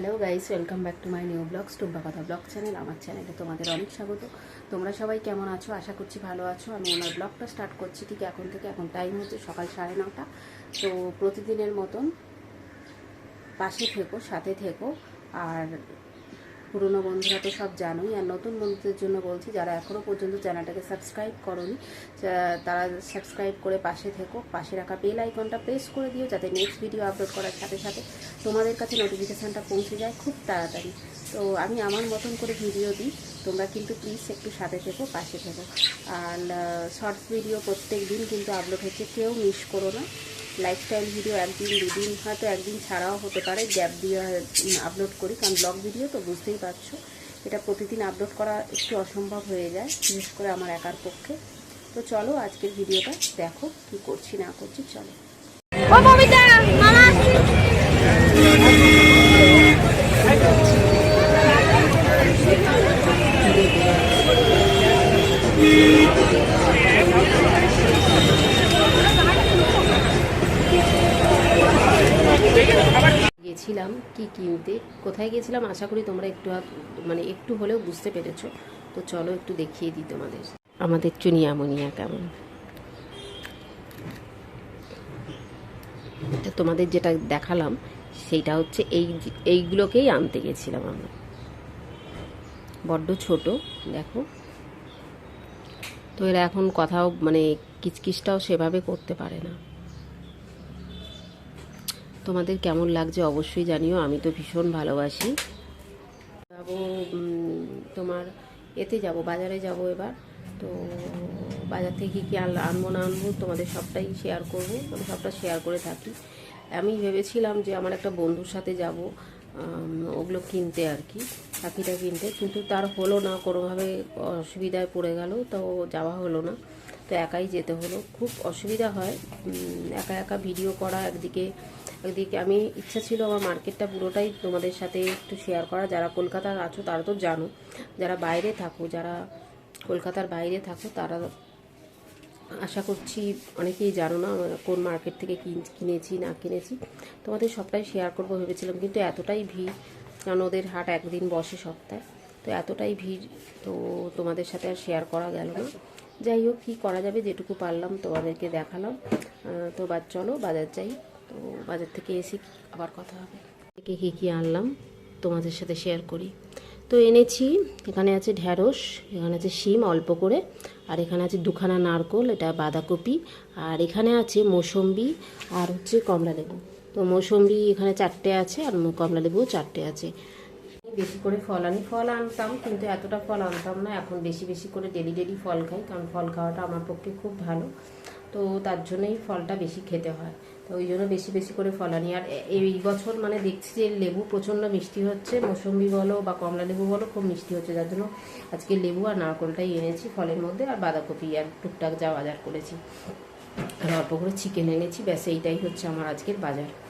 Hello guys welcome back to my new blogs টুম্বা কথা blog channel আমার চ্যানেলে তোমাদের অনেক স্বাগত। তোমরা সবাই কেমন আছো? আশা করছি ভালো আছো। আমি আমার ব্লগটা স্টার্ট করছি ঠিক এখন থেকে। এখন টাইম হচ্ছে সকাল সাড়ে নটা। তো প্রতিদিনের মতন পাশে থেকো, সাথে থেকো। আর পুরনো বন্ধুরা তো সব জানোই, আর নতুন বন্ধুদের জন্য বলছি, যারা এখনও পর্যন্ত চ্যানেলটাকে সাবস্ক্রাইব করনি তারা সাবস্ক্রাইব করে পাশে থেকো, পাশে রাখা বেল আইকনটা প্রেস করে দিও, যাতে নেক্সট ভিডিও আপলোড করার সাথে সাথে তোমাদের কাছে নোটিফিকেশানটা পৌঁছে যায় খুব তাড়াতাড়ি। তো আমি আমার মতন করে ভিডিও দিই, তোমরা কিন্তু প্লিজ একটু সাথে থেকো, পাশে থেকো। আর শর্টস ভিডিও প্রত্যেক দিন কিন্তু আপলোড হচ্ছে, কেউ মিস করো না। লাইফস্টাইল ভিডিও একদিন দুদিন হয়তো একদিন ছাড়াও হতে পারে গ্যাপ দিয়ে আপলোড করি কারণ ব্লগ ভিডিও তো বুঝতেই পারছ। এটা প্রতিদিন আপলোড করা একটু অসম্ভব হয়ে যায় বিশেষ করে আমার একার পক্ষে। তো চলো আজকের ভিডিওটা দেখো কি করছি না করছি চলো। ও গেছিলাম কি কিনতে কোথায় গেছিলাম আশা করি তোমরা একটু মানে একটু হলেও বুঝতে পেরেছ। তো চলো একটু দেখিয়ে দিই তোমাদের, আমাদের চুনিয়া মুনিয়া কেমন তোমাদের যেটা দেখালাম, সেইটা হচ্ছে এই এইগুলোকেই আনতে গেছিলাম আমরা। বড্ড ছোট, দেখো। তো এরা এখন কথাও মানে কিচকিচটাও সেভাবে করতে পারে না। তোমাদের কেমন লাগছে অবশ্যই জানিও, আমি তো ভীষণ ভালোবাসি। যাব তোমার এতে যাব, বাজারে যাব এবার। তো বাজার থেকে কী কী আনব না আনব তোমাদের সবটাই শেয়ার করব, আমি সবটা শেয়ার করে থাকি। আমি ভেবেছিলাম যে আমার একটা বন্ধুর সাথে যাব ওগুলো কিনতে আর কি পাখিটা কিনতে, কিন্তু তার হলো না, কোনোভাবে অসুবিধায় পড়ে গেল, তো যাওয়া হলো না। তো একাই যেতে হলো, খুব অসুবিধা হয় একা একা ভিডিও করা, একদিকে একদিকে আমি, ইচ্ছা ছিল আমার মার্কেটটা পুরোটাই তোমাদের সাথে একটু শেয়ার করা। যারা কলকাতার আছো তারা তো জানো, যারা বাইরে থাকো, যারা কলকাতার বাইরে থাকো, তারা আশা করছি অনেকেই জানো না কোন মার্কেট থেকে কিন- কিনেছি, না কিনেছি। তোমাদের সবটাই শেয়ার করব ভেবেছিলাম, কিন্তু এতটাই ভিড়, কারণ ওদের হাট একদিন বসে সপ্তাহে, তো এতটাই ভিড়, তো তোমাদের সাথে আর শেয়ার করা গেল না। যাই হোক, কী করা যাবে, যেটুকু পারলাম তোমাদেরকে দেখালাম। তো বা, চলো, বাজার যাই। তো বাজার থেকে এসে আবার কথা হবে। থেকে কী কী আনলাম তোমাদের সাথে শেয়ার করি। তো এনেছি, এখানে আছে ঢ্যাঁড়স এখানে আছে শিম অল্প করে, আর এখানে আছে দুখানা নারকোল, এটা বাঁধাকপি, আর এখানে আছে মৌসম্বি আর হচ্ছে কমলা লেবু। তো মৌসম্বি এখানে চারটে আছে আর কমলা লেবুও চারটে আছে। বেশি করে ফল আনি, ফল আনতাম কিন্তু এতটা ফল আনতাম না, এখন বেশি বেশি করে ডেলি ডেলি ফল খাই, কারণ ফল খাওয়াটা আমার পক্ষে খুব ভালো। তো তার জন্যই ফলটা বেশি খেতে হয়। তো ওই জন্য বেশি বেশি করে ফল আনি। আর এই বছর মানে দেখছি যে লেবু প্রচণ্ড মিষ্টি হচ্ছে। মৌসম্বি বলো বা কমলা লেবু বলো, খুব মিষ্টি হচ্ছে। যার জন্য আজকে লেবু আর নারকলটাই এনেছি ফলের মধ্যে। আর বাঁধাকপি আর টুকটাক যা বাজার করেছি। আর অল্প করে চিকেন এনেছি। ব্যাস, এইটাই হচ্ছে আমার আজকের বাজার।